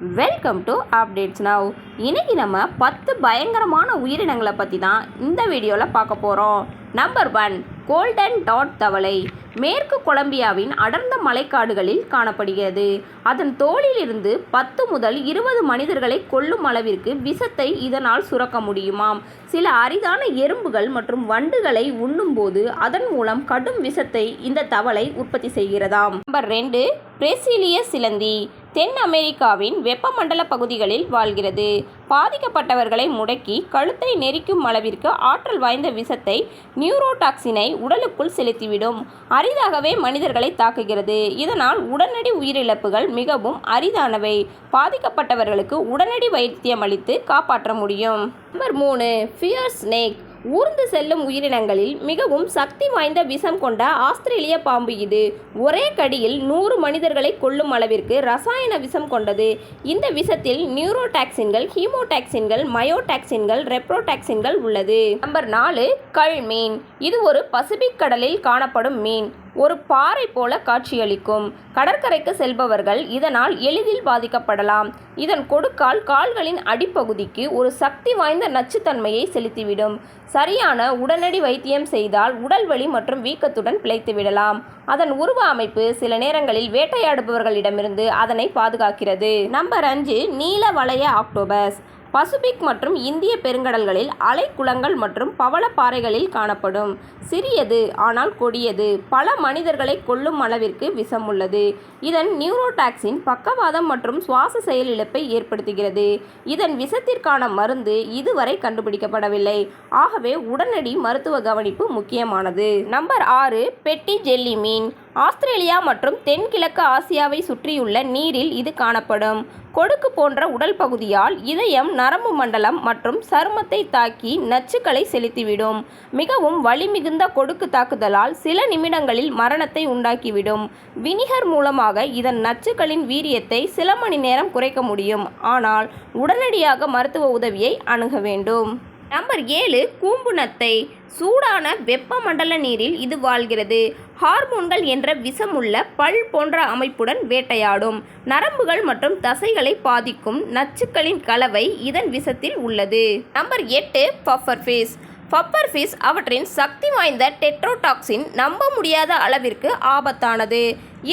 Welcome to updates now இன்னைக்கு நம்ம பத்து பயங்கரமான உயிரினங்களை பற்றி தான் இந்த வீடியோவில் பார்க்க போகிறோம் நம்பர் ஒன் கோல்டன் டாட் தவளை. மேற்கு கொலம்பியாவின் அடர்ந்த மலைக்காடுகளில் காணப்படுகிறது. அதன் தோலிலிருந்து பத்து முதல் இருபது மனிதர்களை கொல்லும் அளவிற்கு விஷத்தை இதனால் சுரக்க முடியுமாம். சில அரிதான எறும்புகள் மற்றும் வண்டுகளை உண்ணும்போது அதன் மூலம் கடும் விஷத்தை இந்த தவளை உற்பத்தி செய்கிறதாம். நம்பர் ரெண்டு பிரேசிலிய சிலந்தி. தென் அமெரிக்காவின் வெப்பமண்டல பகுதிகளில் வாழ்கிறது. பாதிக்கப்பட்டவர்களை முடக்கி கழுத்தை நெரிக்கும் அளவிற்கு ஆற்றல் வாய்ந்த விஷத்தை நியூரோடாக்சினை உடலுக்குள் செலுத்திவிடும். அரிதாகவே மனிதர்களை தாக்குகிறது. இதனால் உடனடி உயிரிழப்புகள் மிகவும் அரிதானவை. பாதிக்கப்பட்டவர்களுக்கு உடனடி வைத்தியம் அளித்து காப்பாற்ற முடியும். நம்பர் மூணு ஃபியர் ஸ்னேக் ஊர்ந்து செல்லும் உயிரினங்களில் மிகவும் சக்தி வாய்ந்த விஷம் கொண்ட ஆஸ்திரேலிய பாம்பு இது. ஒரே கடியில் நூறு மனிதர்களை கொல்லும் அளவிற்கு ரசாயன விஷம் கொண்டது. இந்த விஷத்தில் நியூரோடாக்சின்கள் ஹீமோடாக்சின்கள் மயோடாக்சின்கள் ரெப்ரோடாக்சின்கள் உள்ளது. நம்பர் நாலு கள் மீன். இது ஒரு பசிபிக் கடலில் காணப்படும் மீன். ஒரு பாறை போல காட்சியளிக்கும். கடற்கரைக்கு செல்பவர்கள் இதனால் எளிதில் பாதிக்கப்படலாம். இதன் கொடுக்கால் கால்களின் அடிப்பகுதிக்கு ஒரு சக்தி வாய்ந்த நச்சுத்தன்மையை செலுத்திவிடும். சரியான உடனடி வைத்தியம் செய்தால் உடல் வலி மற்றும் வீக்கத்துடன் பிழைத்துவிடலாம் அதன் உருவ அமைப்பு சில நேரங்களில் வேட்டையாடுபவர்களிடமிருந்து அதனை பாதுகாக்கிறது. நம்பர் அஞ்சு நீல வளைய ஆக்டோபஸ். பசிபிக் மற்றும் இந்திய பெருங்கடல்களில் அலைக்குளங்கள் மற்றும் பவளப்பாறைகளில் காணப்படும். சிறியது ஆனால் கொடியது. பல மனிதர்களை கொல்லும் அளவிற்கு விஷம் உள்ளது இதன் நியூரோடாக்சின் பக்கவாதம் மற்றும் சுவாச செயலிழப்பை ஏற்படுத்துகிறது. இதன் விஷத்திற்கான மருந்து இதுவரை கண்டுபிடிக்கப்படவில்லை. ஆகவே உடனடி மருத்துவ கவனிப்பு முக்கியமானது. நம்பர் ஆறு பெட்டி ஜெல்லி மீன். ஆஸ்திரேலியா மற்றும் தென்கிழக்கு ஆசியாவை சுற்றியுள்ள நீரில் இது காணப்படும். கொடுக்கு போன்ற உடல் பகுதியால் இதயம் நரம்பு மண்டலம் மற்றும் சருமத்தை தாக்கி நச்சுக்களை செலுத்திவிடும். மிகவும் வலிமிகுந்த கொடுக்கு தாக்குதலால் சில நிமிடங்களில் மரணத்தை உண்டாக்கிவிடும். வினிகர் மூலமாக இதன் நச்சுக்களின் வீரியத்தை சில மணி நேரம் குறைக்க முடியும். ஆனால் உடனடியாக மருத்துவ உதவியை அணுக வேண்டும். நம்பர் ஏழு கூம்புணத்தை சூடான வெப்பமண்டல நீரில் இது வாழ்கிறது. ஹார்மோன்கள் என்ற விஷமுள்ள பல் போன்ற அமைப்புடன் வேட்டையாடும். நரம்புகள் மற்றும் தசைகளை பாதிக்கும் நச்சுக்களின் கலவை இதன் விஷத்தில் உள்ளது. நம்பர் எட்டு பஃபர் ஃபீஸ் பப்பர் ஃபிஷ் அவற்றின் சக்தி வாய்ந்த டெட்ரோடாக்சின் நம்ப முடியாத அளவிற்கு ஆபத்தானது.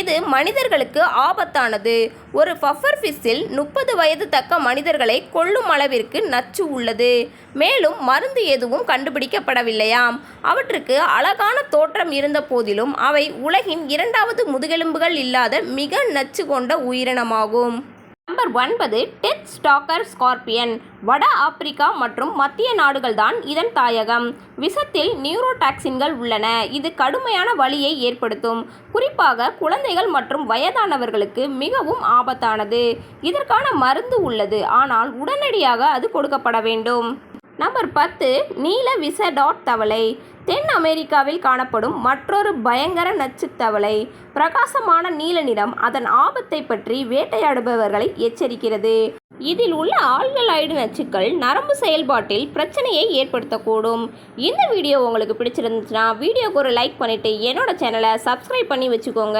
இது மனிதர்களுக்கு ஆபத்தானது. ஒரு பஃபர் ஃபிஷ்ஷில் முப்பது வயது தக்க மனிதர்களை கொல்லும் அளவிற்கு நச்சு உள்ளது. மேலும் மருந்து எதுவும் கண்டுபிடிக்கப்படவில்லையாம். அவற்றுக்கு அழகான தோற்றம் இருந்த போதிலும் அவை உலகின் இரண்டாவது முதுகெலும்புகள் இல்லாத மிக நச்சு கொண்ட உயிரினமாகும். நம்பர் ஒன்பது டெத் ஸ்டாக்கர் ஸ்கார்பியன். வட ஆப்பிரிக்கா மற்றும் மத்திய நாடுகள்தான் இதன் தாயகம். விஷத்தில் நியூரோடாக்சின்கள் உள்ளன. இது கடுமையான வலியை ஏற்படுத்தும். குறிப்பாக குழந்தைகள் மற்றும் வயதானவர்களுக்கு மிகவும் ஆபத்தானது. இதற்கான மருந்து உள்ளது. ஆனால் உடனடியாக அது கொடுக்கப்பட வேண்டும். நம்பர் பத்து நீல விச டாட் தவளை. தென் அமெரிக்காவில் காணப்படும் மற்றொரு பயங்கர நச்சு தவளை. பிரகாசமான நீல நிறம் அதன் ஆபத்தை பற்றி வேட்டையாடுபவர்களை எச்சரிக்கிறது. இதில் உள்ள ஆல்கலாய்டு நச்சுக்கள் நரம்பு செயல்பாட்டில் பிரச்சனையை ஏற்படுத்தக்கூடும். இந்த வீடியோ உங்களுக்கு பிடிச்சிருந்துச்சுன்னா வீடியோக்கு ஒரு லைக் பண்ணிவிட்டு என்னோட சேனலை சப்ஸ்கிரைப் பண்ணி வச்சுக்கோங்க.